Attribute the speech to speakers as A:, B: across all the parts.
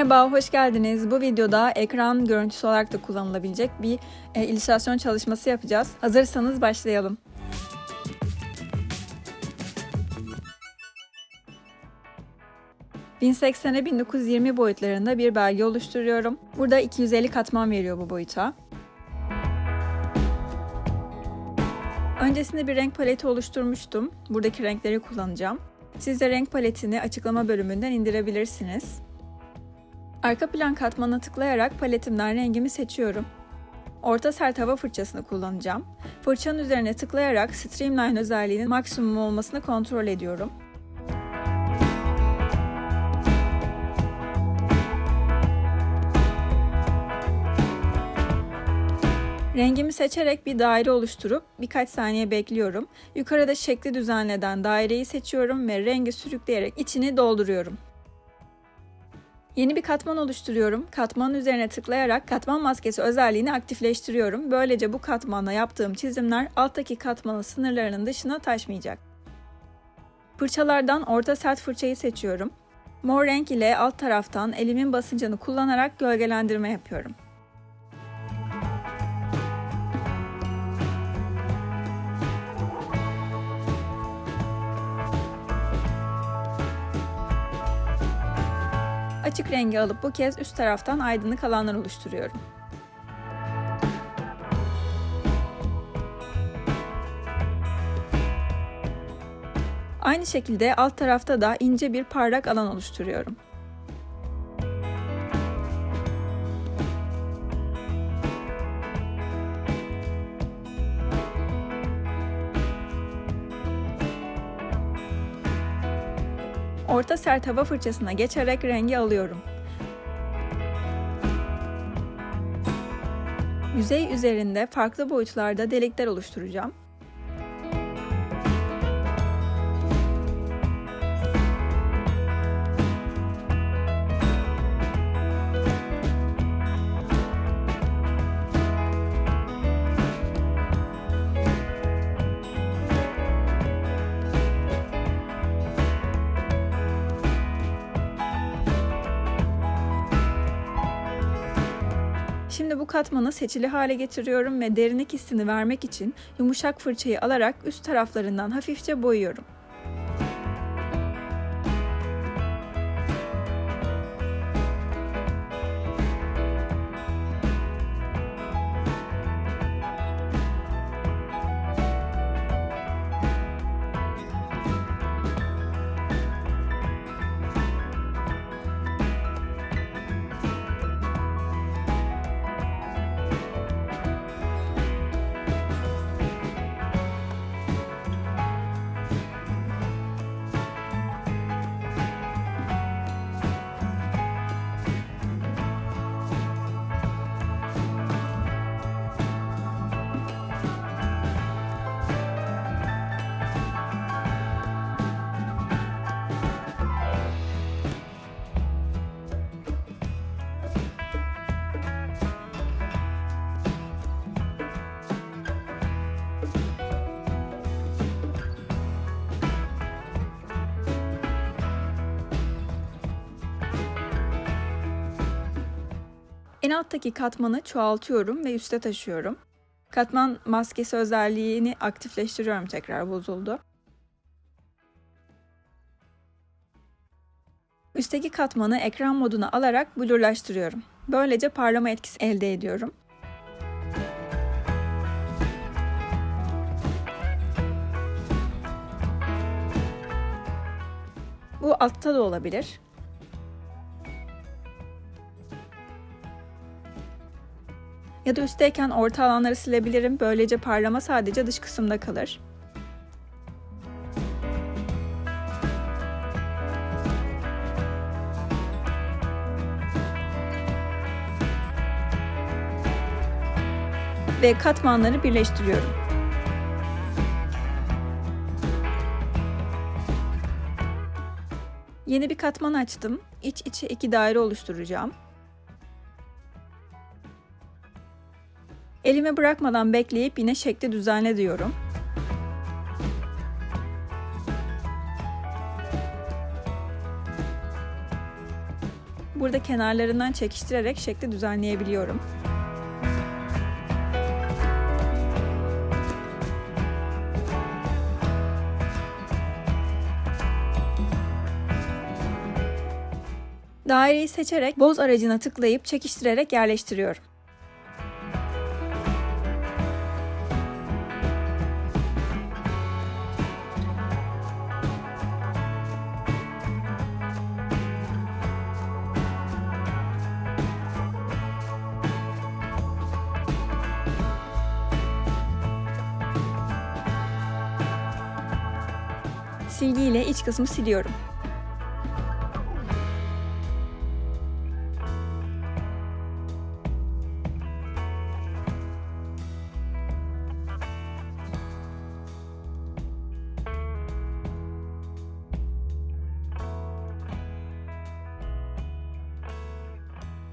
A: Merhaba, hoş geldiniz. Bu videoda ekran görüntüsü olarak da kullanılabilecek bir e, illüstrasyon çalışması yapacağız. Hazırsanız başlayalım. ...1080'e 1920 boyutlarında bir belge oluşturuyorum. Burada 250 katman veriyor bu boyuta. Öncesinde bir renk paleti oluşturmuştum. Buradaki renkleri kullanacağım. Siz de renk paletini açıklama bölümünden indirebilirsiniz. Arka plan katmana tıklayarak paletimden rengimi seçiyorum. Orta sert hava fırçasını kullanacağım. Fırçanın üzerine tıklayarak Streamline özelliğinin maksimum olmasını kontrol ediyorum. Rengimi seçerek bir daire oluşturup birkaç saniye bekliyorum. Yukarıda şekli düzenleden daireyi seçiyorum ve rengi sürükleyerek içini dolduruyorum. Yeni bir katman oluşturuyorum. Katmanın üzerine tıklayarak katman maskesi özelliğini aktifleştiriyorum. Böylece bu katmanla yaptığım çizimler alttaki katmanın sınırlarının dışına taşmayacak. Fırçalardan orta sert fırçayı seçiyorum. Mor renk ile alt taraftan elimin basıncını kullanarak gölgelendirme yapıyorum. Açık rengi alıp bu kez üst taraftan aydınlık alanlar oluşturuyorum. Aynı şekilde alt tarafta da ince bir parlak alan oluşturuyorum. Orta sert hava fırçasına geçerek rengi alıyorum. Yüzey üzerinde farklı boyutlarda delikler oluşturacağım. Katmanı seçili hale getiriyorum ve derinlik hissini vermek için yumuşak fırçayı alarak üst taraflarından hafifçe boyuyorum. En alttaki katmanı çoğaltıyorum ve üste taşıyorum. Katman maskesi özelliğini aktifleştiriyorum tekrar bozuldu. Üstteki katmanı ekran moduna alarak blurlaştırıyorum. Böylece parlama etkisi elde ediyorum. Bu altta da olabilir. Ya da üstteyken orta alanları silebilirim. Böylece parlama sadece dış kısımda kalır. Ve katmanları birleştiriyorum. Yeni bir katman açtım. İç içe iki daire oluşturacağım. Elime bırakmadan bekleyip yine şekli düzenle diyorum. Burada kenarlarından çekiştirerek şekli düzenleyebiliyorum. Daireyi seçerek boz aracına tıklayıp çekiştirerek yerleştiriyorum. Silgiyle iç kısmı siliyorum.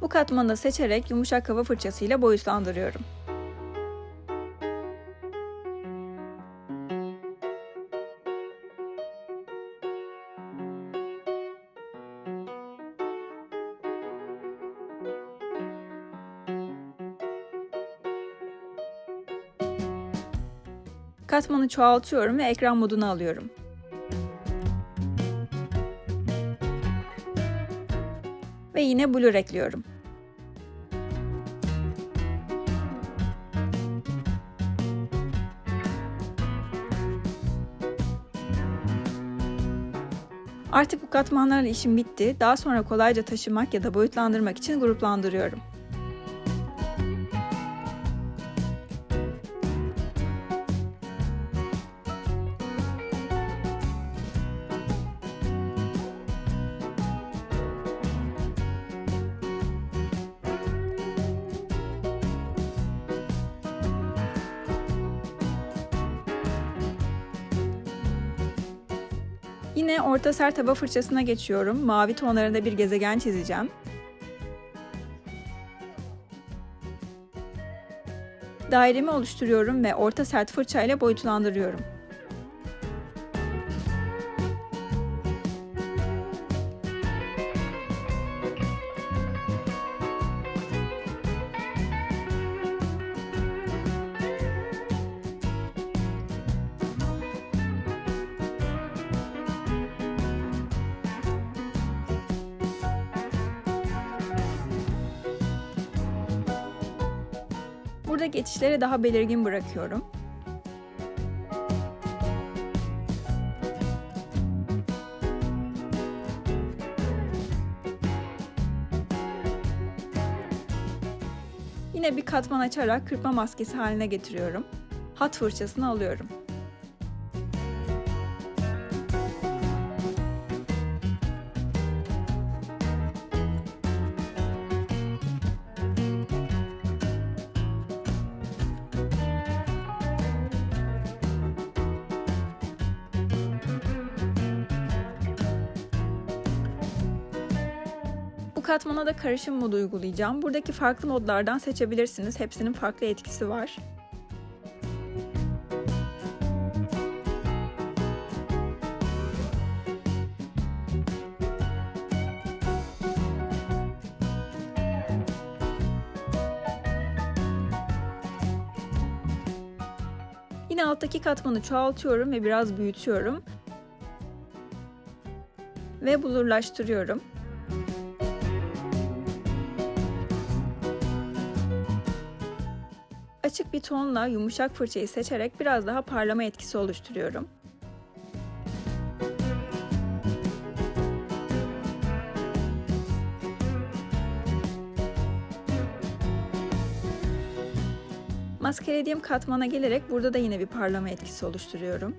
A: Bu katmanı seçerek yumuşak hava fırçasıyla boyutlandırıyorum. Katmanı çoğaltıyorum ve ekran moduna alıyorum. Ve yine blur ekliyorum. Artık bu katmanlarla işim bitti. Daha sonra kolayca taşımak ya da boyutlandırmak için gruplandırıyorum. Yine orta sert hava fırçasına geçiyorum. Mavi tonlarında bir gezegen çizeceğim. Dairemi oluşturuyorum ve orta sert fırçayla boyutlandırıyorum. Burada geçişleri daha belirgin bırakıyorum. Yine bir katman açarak kırpma maskesi haline getiriyorum. Hat fırçasını alıyorum. Katmana da karışım modu uygulayacağım. Buradaki farklı modlardan seçebilirsiniz. Hepsinin farklı etkisi var. Yine alttaki katmanı çoğaltıyorum ve biraz büyütüyorum. Ve bulurlaştırıyorum. Bir tonla yumuşak fırçayı seçerek biraz daha parlama etkisi oluşturuyorum. Maskelediğim katmana gelerek burada da yine bir parlama etkisi oluşturuyorum.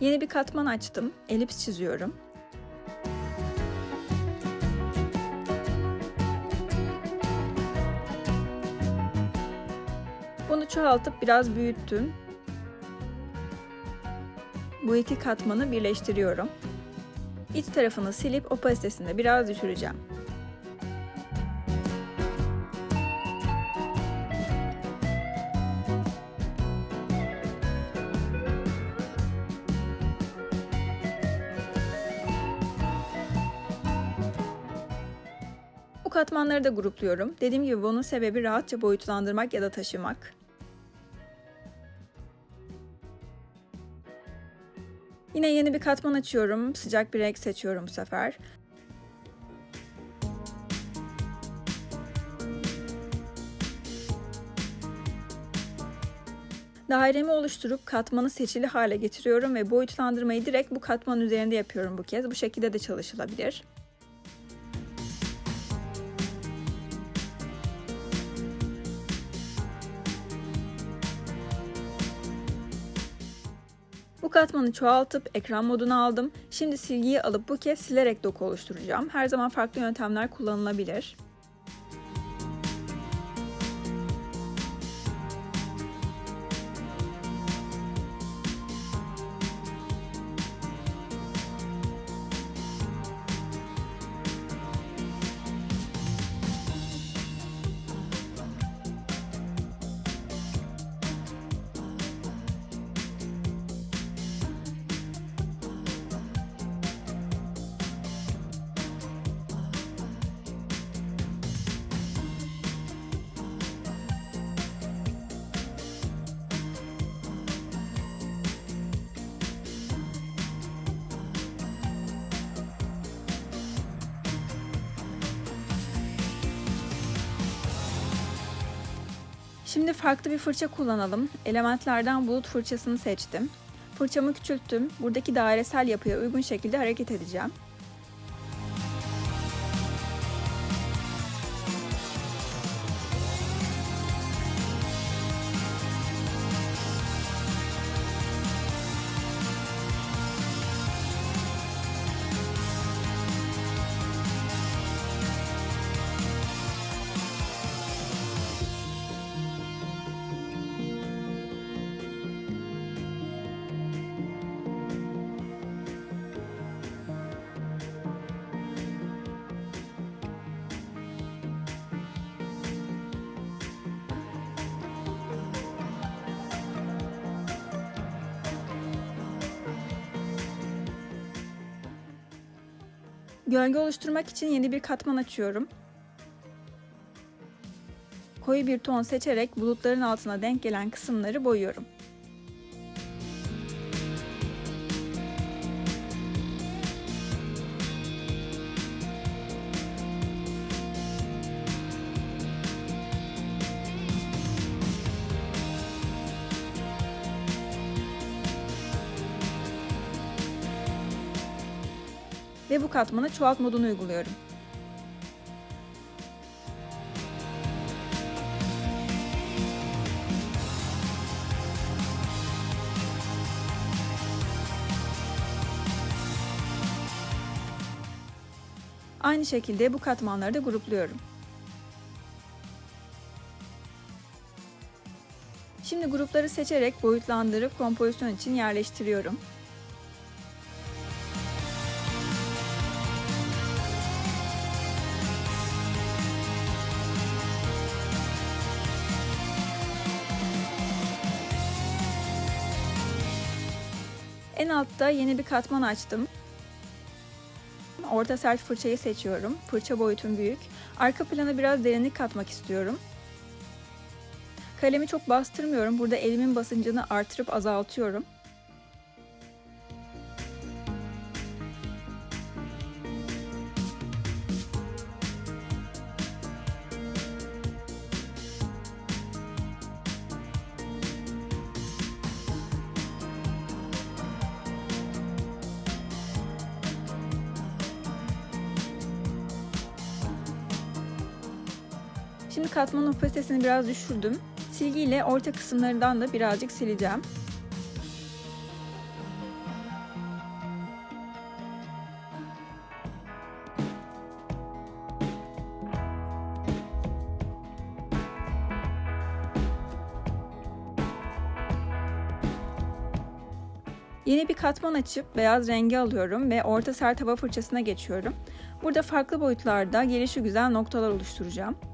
A: Yeni bir katman açtım. Elips çiziyorum. Bunu çoğaltıp biraz büyüttüm. Bu iki katmanı birleştiriyorum. İç tarafını silip opasitesini biraz düşüreceğim. Bu katmanları da grupluyorum. Dediğim gibi bunun sebebi rahatça boyutlandırmak ya da taşımak. Yine yeni bir katman açıyorum. Sıcak bir renk seçiyorum bu sefer. Dairemi oluşturup katmanı seçili hale getiriyorum ve boyutlandırmayı direkt bu katman üzerinde yapıyorum bu kez. Bu şekilde de çalışılabilir. Bu katmanı çoğaltıp ekran moduna aldım. Şimdi silgiyi alıp bu kez silerek doku oluşturacağım. Her zaman farklı yöntemler kullanılabilir. Şimdi farklı bir fırça kullanalım. Elementlerden bulut fırçasını seçtim. Fırçamı küçülttüm. Buradaki dairesel yapıya uygun şekilde hareket edeceğim. Gölge oluşturmak için yeni bir katman açıyorum. Koyu bir ton seçerek bulutların altına denk gelen kısımları boyuyorum. Ve bu katmana çoğalt modunu uyguluyorum. Aynı şekilde bu katmanları da grupluyorum. Şimdi grupları seçerek boyutlandırıp kompozisyon için yerleştiriyorum. Altta yeni bir katman açtım. Orta sert fırçayı seçiyorum. Fırça boyutum büyük. Arka plana biraz derinlik katmak istiyorum. Kalemi çok bastırmıyorum. Burada elimin basıncını artırıp azaltıyorum. katmanın opasitesini biraz düşürdüm. Silgiyle orta kısımlarından da birazcık sileceğim. Yeni bir katman açıp beyaz rengi alıyorum ve orta sert hava fırçasına geçiyorum. Burada farklı boyutlarda gelişi güzel noktalar oluşturacağım.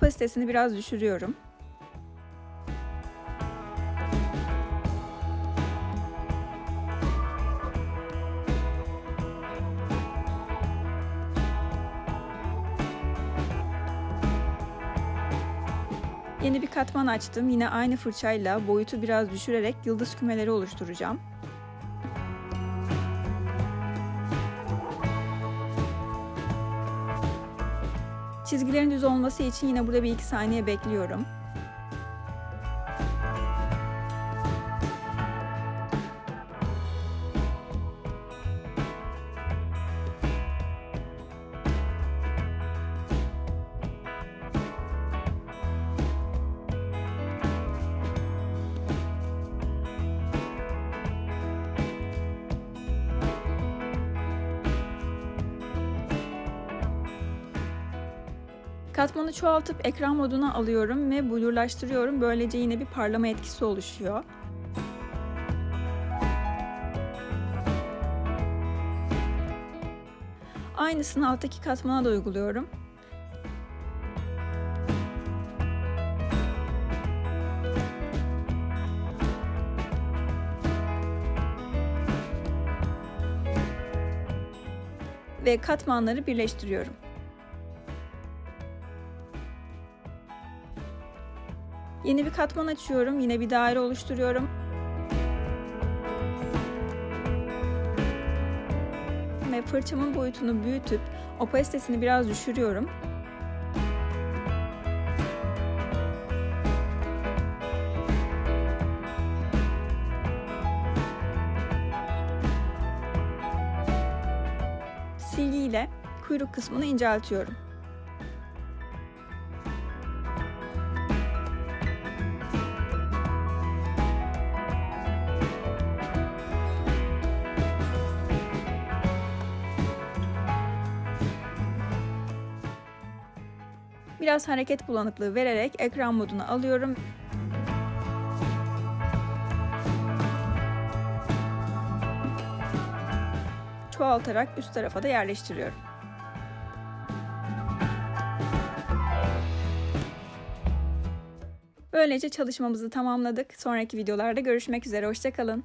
A: Opasitesini biraz düşürüyorum. Yeni bir katman açtım. Yine aynı fırçayla boyutu biraz düşürerek yıldız kümeleri oluşturacağım. Çizgilerin düz olması için yine burada bir iki saniye bekliyorum. Katmanı çoğaltıp ekran moduna alıyorum ve blurlaştırıyorum. Böylece yine bir parlama etkisi oluşuyor. Aynısını alttaki katmana da uyguluyorum. Ve katmanları birleştiriyorum. Yeni bir katman açıyorum. Yine bir daire oluşturuyorum. Ve fırçamın boyutunu büyütüp opasitesini biraz düşürüyorum. Silgiyle kuyruk kısmını inceltiyorum. Biraz hareket bulanıklığı vererek ekran moduna alıyorum. Çoğaltarak üst tarafa da yerleştiriyorum. Böylece çalışmamızı tamamladık. Sonraki videolarda görüşmek üzere. Hoşçakalın.